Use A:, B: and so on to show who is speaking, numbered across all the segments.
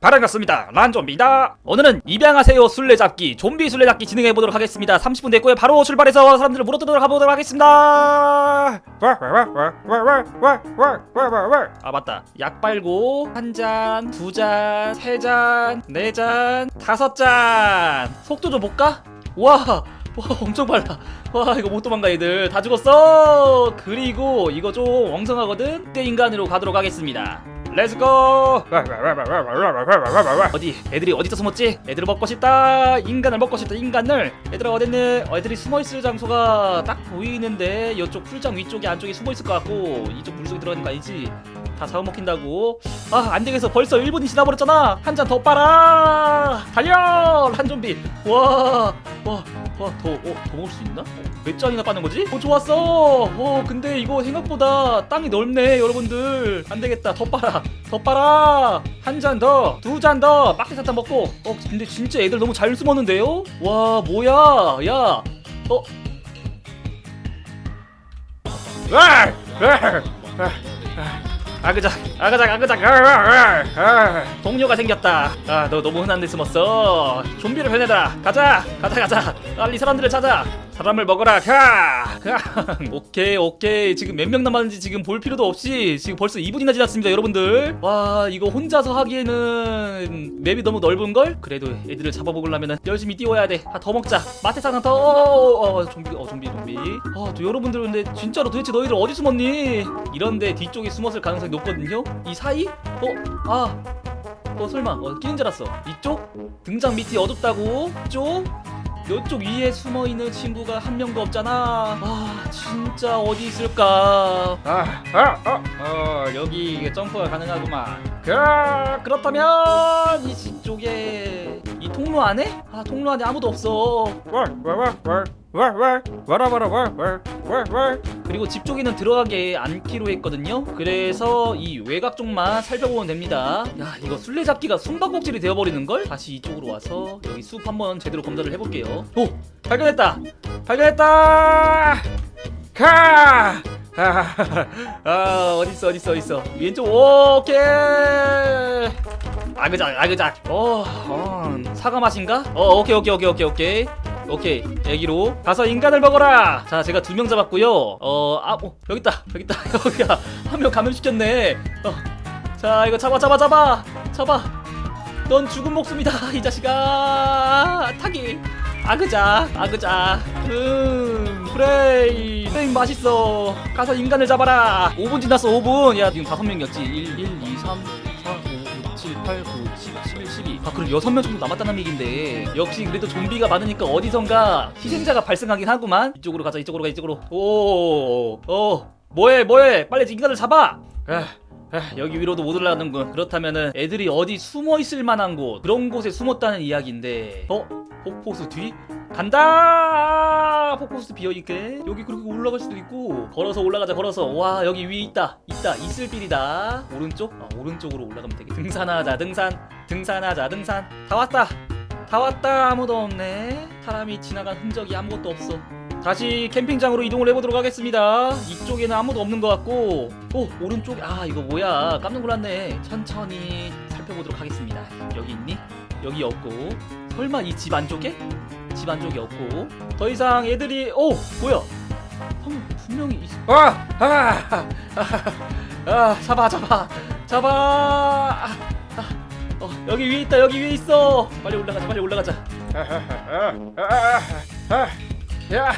A: 반갑습니다. 란좀비다. 오늘은 입양하세요 술래잡기 좀비 술래잡기 진행해 보도록 하겠습니다. 30분 됐고요. 바로 출발해서 사람들을 물어뜯도록 가보도록 하겠습니다. 아 맞다. 약 빨고 한 잔, 두 잔, 세 잔, 네 잔, 다섯 잔. 속도 좀 볼까? 와. 와 엄청 빨라 와 이거 못 도망가 애들 다 죽었어 그리고 이거 좀 엉성하거든 그때 인간으로 가도록 하겠습니다 렛츠고 어디 애들이 어디서 숨었지? 애들을 먹고 싶다. 인간을 먹고 싶다 인간을. 얘들아 어딨네 어, 애들이 숨어있을 장소가 딱 보이는데 이쪽 풀장 위쪽에 안쪽에 숨어있을 것 같고 이쪽 물속에 들어가는 거 아니지? 다 잡아먹힌다고. 아 안되겠어. 벌써 1분이 지나버렸잖아. 한 잔 더 빨아. 달려! 한 좀비. 와와 와 더 어, 더 먹을 수 있나? 어, 몇 잔이나 빠는 거지? 어 좋았어! 어 근데 이거 생각보다 땅이 넓네 여러분들. 안 되겠다. 더 빨아. 더 빨아. 한 잔 더. 두 잔 더. 빡대 사탕 먹고. 어 근데 진짜 애들 너무 잘 숨었는데요? 와 뭐야? 야. 어? 와! 아그작 아그작 아그작. 동료가 생겼다. 아 너 너무 흔한 데 숨었어. 좀비를 변해라. 가자 가자 가자. 빨리 사람들을 찾아 사람을 먹어라 가 오케이 오케이 지금 몇 명 남았는지 지금 볼 필요도 없이 지금 벌써 2분이나 지났습니다 여러분들 와 이거 혼자서 하기에는 맵이 너무 넓은걸? 그래도 애들을 잡아먹으려면 열심히 뛰어야 돼더 먹자 마테사는 더 어, 어, 좀비 어 좀비 좀비 아또 여러분들 근데 진짜로 도대체 너희들 어디 숨었니 이런데 뒤쪽에 숨었을 가능성이 높거든요 이 사이? 어? 아 어 설마 어 끼는 줄 알았어 이쪽? 등장 밑이 어둡다고? 이쪽? 요쪽 위에 숨어 있는 친구가 한 명도 없잖아. 아 진짜 어디 있을까? 아, 아, 어, 어 여기 점프가 가능하구만. 그 그렇다면 이 쪽에 이 통로 안에? 아 통로 안에 아무도 없어. 그리고 집 쪽에는 들어가게 않기로 했거든요. 그래서 이 외곽 쪽만 살펴보면 됩니다. 야 이거 술래잡기가 숨바꼭질이 되어버리는 걸? 다시 이쪽으로 와서 여기 숲 한번 제대로 검사를 해볼게요. 오 발견했다. 발견했다. 가. 아, 아 어딨어 어딨어 어딨어 왼쪽 오케이 아그작 아그작 어, 어 사과 맛인가? 어 오케이 오케이 오케이 오케이 오케이 오케이 여기로. 가서 인간을 먹어라. 자 제가 두 명 잡았고요. 어아 어, 여기 있다 여기 있다. 여기야. 한 명 감염시켰네. 어 자 이거 잡아 잡아 잡아. 잡아. 넌 죽은 목숨이다 이 자식아. 타기. 아그자 아그자. 음 프레이 프레이 맛있어. 가서 인간을 잡아라. 5분 지났어 5분. 야 지금 다섯 명이었지. 1 1 2 3 4 5 6 7 8 9 10 11 12 아 그럼 6명 정도 남았다는 얘긴데 역시 그래도 좀비가 많으니까 어디선가 희생자가 발생하긴 하구만 이쪽으로 가자 이쪽으로 가 이쪽으로 오 어 뭐해 뭐해 빨리 인간을 잡아 에. 아, 여기 위로도 못 올라가는군. 그렇다면은 애들이 어디 숨어 있을 만한 곳 그런 곳에 숨었다는 이야기인데. 어? 폭포수 뒤? 간다! 폭포수 비어 있게. 여기 그렇게 올라갈 수도 있고. 걸어서 올라가자. 걸어서. 와 여기 위에 있다. 있다. 있을 빌이다. 오른쪽? 아 오른쪽으로 올라가면 되겠. 등산하자. 등산. 등산하자. 등산. 다 왔다. 다 왔다. 아무도 없네. 사람이 지나간 흔적이 아무것도 없어. 다시 캠핑장으로 이동을 해보도록 하겠습니다. 이쪽에는 아무도 없는 것 같고, 오 오른쪽 아 이거 뭐야 깜짝 놀랐네. 천천히 살펴보도록 하겠습니다. 여기 있니? 여기 없고, 설마 이 집 안쪽에? 집 안쪽에 없고, 더 이상 애들이 오 뭐야? 방금 분명히 있... 아, 아, 아, 아, 잡아 잡아 잡아. 아, 아, 어 여기 위에 있다 여기 위에 있어. 빨리 올라가자 빨리 올라가자. 야!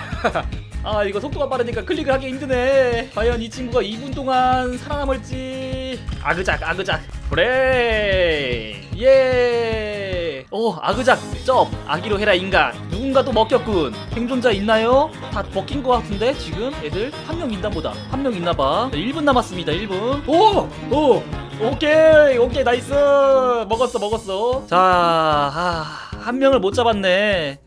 A: 아 이거 속도가 빠르니까 클릭을 하기 힘드네 과연 이 친구가 2분 동안 살아남을지 아그작 아그작 그래 예! 오, 아그작 쩝! 아기로 해라 인간! 누군가 또 먹혔군! 생존자 있나요? 다 먹힌 것 같은데 지금? 애들 한 명 있나 보다. 한 명 있나봐. 1분 남았습니다 1분. 오! 오! 오케이! 오케이 나이스! 먹었어 먹었어. 자 아, 한 명을 못 잡았네.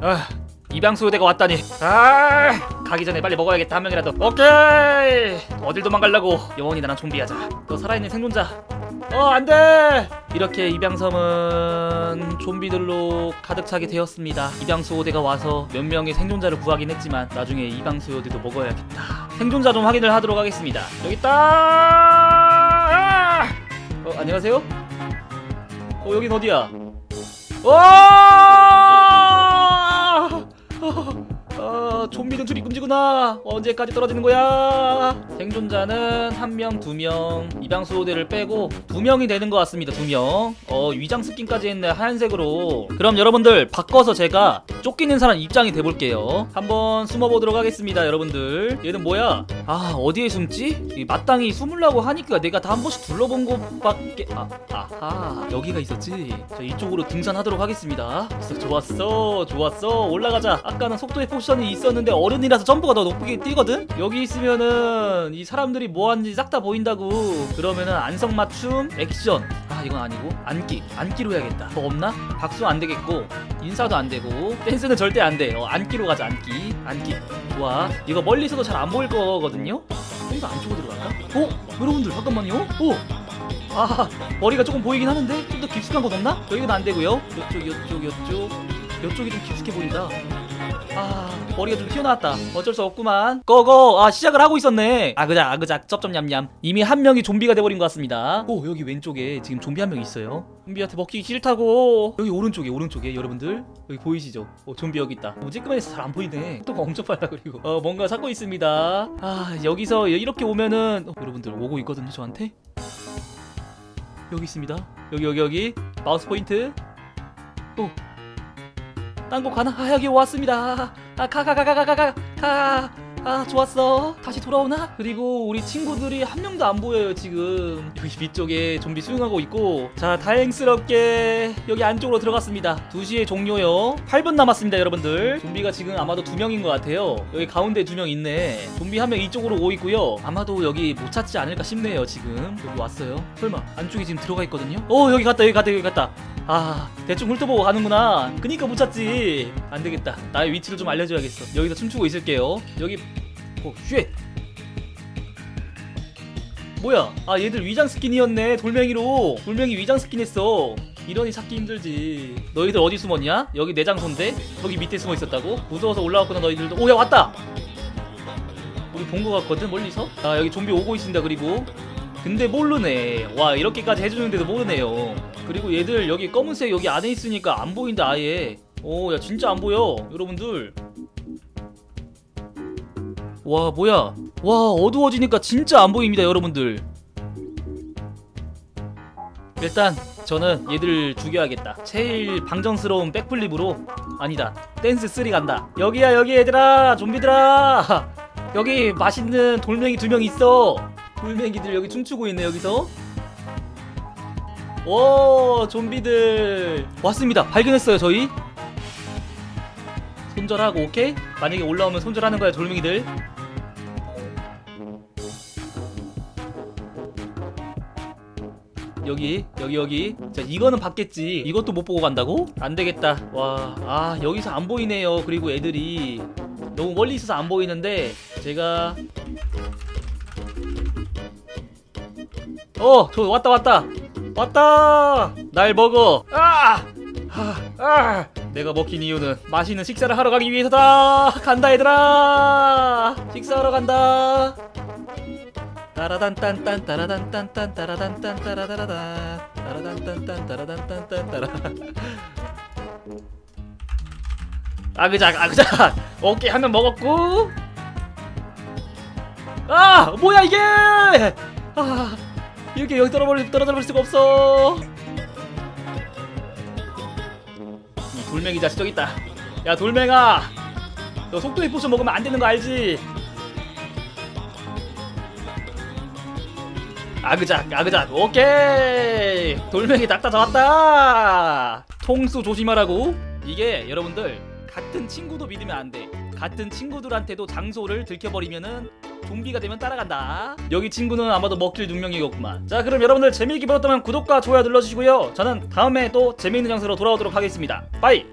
A: 아, 입양소요대가 왔다니. 아, 가기 전에 빨리 먹어야겠다 한 명이라도. 오케이. 어딜 도망가려고? 영원히 나랑 좀비하자. 너 살아있는 생존자. 어 안돼 이렇게 입양섬은 좀비들로 가득 차게 되었습니다 입양소호대가 와서 몇 명의 생존자를 구하긴 했지만 나중에 입양소호대도 먹어야겠다 생존자 좀 확인을 하도록 하겠습니다 여기 있다 아! 어 안녕하세요 어 여긴 어디야 와 아, 좀비는 줄이꿈지구나. 언제까지 떨어지는 거야? 생존자는 한 명, 두 명, 입양수호대를 빼고 두 명이 되는 것 같습니다. 두 명. 어, 위장 스킨까지 했네 하얀색으로. 그럼 여러분들 바꿔서 제가 쫓기는 사람 입장이 돼볼게요. 한번 숨어보도록 하겠습니다, 여러분들. 얘는 뭐야? 아, 어디에 숨지? 이 마땅히 숨으려고 하니까 내가 다 한 번씩 둘러본 곳밖에. 아, 아하, 여기가 있었지. 자, 이쪽으로 등산하도록 하겠습니다. 좋았어, 좋았어. 올라가자. 아까는 속도의 포션이 있 었는데 어른이라서 점프가 더 높게 뛰거든? 여기 있으면은 이 사람들이 뭐 하는지 싹 다 보인다고. 그러면은 안성맞춤, 액션. 아, 이건 아니고. 안기. 안기로 해야겠다. 더 없나? 박수 안 되겠고. 인사도 안 되고. 댄스는 절대 안 돼. 어, 안기로 가자, 안기. 안기. 좋아. 이거 멀리서도 잘 안 보일 거거든요? 좀더 안쪽으로 들어갈까? 어? 여러분들, 잠깐만요. 오! 아, 머리가 조금 보이긴 하는데 좀 더 깊숙한 곳 없나? 여기는 안 되고요. 요쪽, 요쪽, 요쪽. 요쪽이 좀 깊숙해 보인다. 아 머리가 좀 튀어나왔다. 어쩔 수 없구만. 고고! 아 시작을 하고 있었네. 아그작 아그작. 쩝쩝냠냠. 이미 한 명이 좀비가 돼버린 것 같습니다. 오 여기 왼쪽에 지금 좀비 한 명 있어요. 좀비한테 먹히기 싫다고. 여기 오른쪽에 오른쪽에 여러분들. 여기 보이시죠? 어 좀비 여기 있다. 뭐 찌끄매서 잘 안 보이네. 또가 엄청 빨라 그리고. 어 뭔가 찾고 있습니다. 아 여기서 이렇게 오면은 어, 여러분들 오고 있거든요 저한테. 여기 있습니다. 여기 여기 여기. 마우스 포인트. 오 딴곳 가나? 아 여기 왔습니다. 아가 가가가가가가 가. 아 좋았어. 다시 돌아오나? 그리고 우리 친구들이 한 명도 안 보여요 지금. 여기 위쪽에 좀비 수용하고 있고. 자 다행스럽게 여기 안쪽으로 들어갔습니다. 2시에 종료요. 8분 남았습니다 여러분들. 좀비가 지금 아마도 두 명인 것 같아요. 여기 가운데 두 명 있네. 좀비 한 명 이쪽으로 오고 있고요. 아마도 여기 못 찾지 않을까 싶네요 지금. 여기 왔어요. 설마 안쪽에 지금 들어가 있거든요. 어 여기 갔다 여기 갔다 여기 갔다. 아 대충 훑어보고 가는구나 그니까 못 찾지 안되겠다 나의 위치를 좀 알려줘야겠어 여기서 춤추고 있을게요 여기 오쉣. 뭐야? 아 얘들 위장 스킨이었네 돌멩이로. 돌멩이 위장 스킨 했어. 이러니 찾기 힘들지. 너희들 어디 숨었냐? 여기 내 장소인데? 저기 밑에 숨어 있었다고? 무서워서 올라왔구나 너희들도. 오 야 왔다! 우리 본 거 같거든 멀리서? 아 여기 좀비 오고 있습니다 그리고. 근데 모르네. 와 이렇게까지 해주는데도 모르네요. 그리고 얘들 여기 검은색 여기 안에 있으니까 안 보인다 아예. 오 야 진짜 안 보여 여러분들 와 뭐야? 와 어두워지니까 진짜 안 보입니다 여러분들. 일단 저는 얘들 죽여야겠다. 제일 방정스러운 백플립으로 아니다 댄스 3 간다. 여기야 여기 얘들아 좀비들아. 여기 맛있는 돌멩이 두 명 있어. 돌멩이들 여기 춤추고 있네 여기서. 오 좀비들. 왔습니다. 발견했어요 저희. 손절하고 오케이? 만약에 올라오면 손절하는 거야 돌멩이들 여기 여기 여기 자 이거는 봤겠지 이것도 못 보고 간다고? 안 되겠다 와 아 여기서 안 보이네요 그리고 애들이 너무 멀리 있어서 안 보이는데 제가 어, 저 왔다 왔다. 왔다. 날 먹어. 아! 아! 아! 내가 먹힌 이유는 맛있는 식사를 하러 가기 위해서다. 간다 얘들아. 식사하러 간다. 따라단딴딴 따라단딴딴 따라단딴 따라다라다 따라단딴딴 따라단딴딴 따라 아그작 아그작 오케이 한 명 먹었고 아 뭐야 이게 아 이렇게 여기 떨어버릴 떨어져 버릴 수가 없어. 이 돌멩이 자식 저기 있다. 야 돌멩아, 너 속도의 포션 먹으면 안 되는 거 알지? 아그작 아그작. 오케이. 돌멩이 닥다 잡았다. 통수 조심하라고. 이게 여러분들 같은 친구도 믿으면 안돼. 같은 친구들한테도 장소를 들켜버리면은 좀비가 되면 따라간다. 여기 친구는 아마도 먹힐 눈명이겠구만. 자 그럼 여러분들 재미있게 보셨다면 구독과 좋아요 눌러주시고요. 저는 다음에 또 재미있는 영상으로 돌아오도록 하겠습니다. 빠이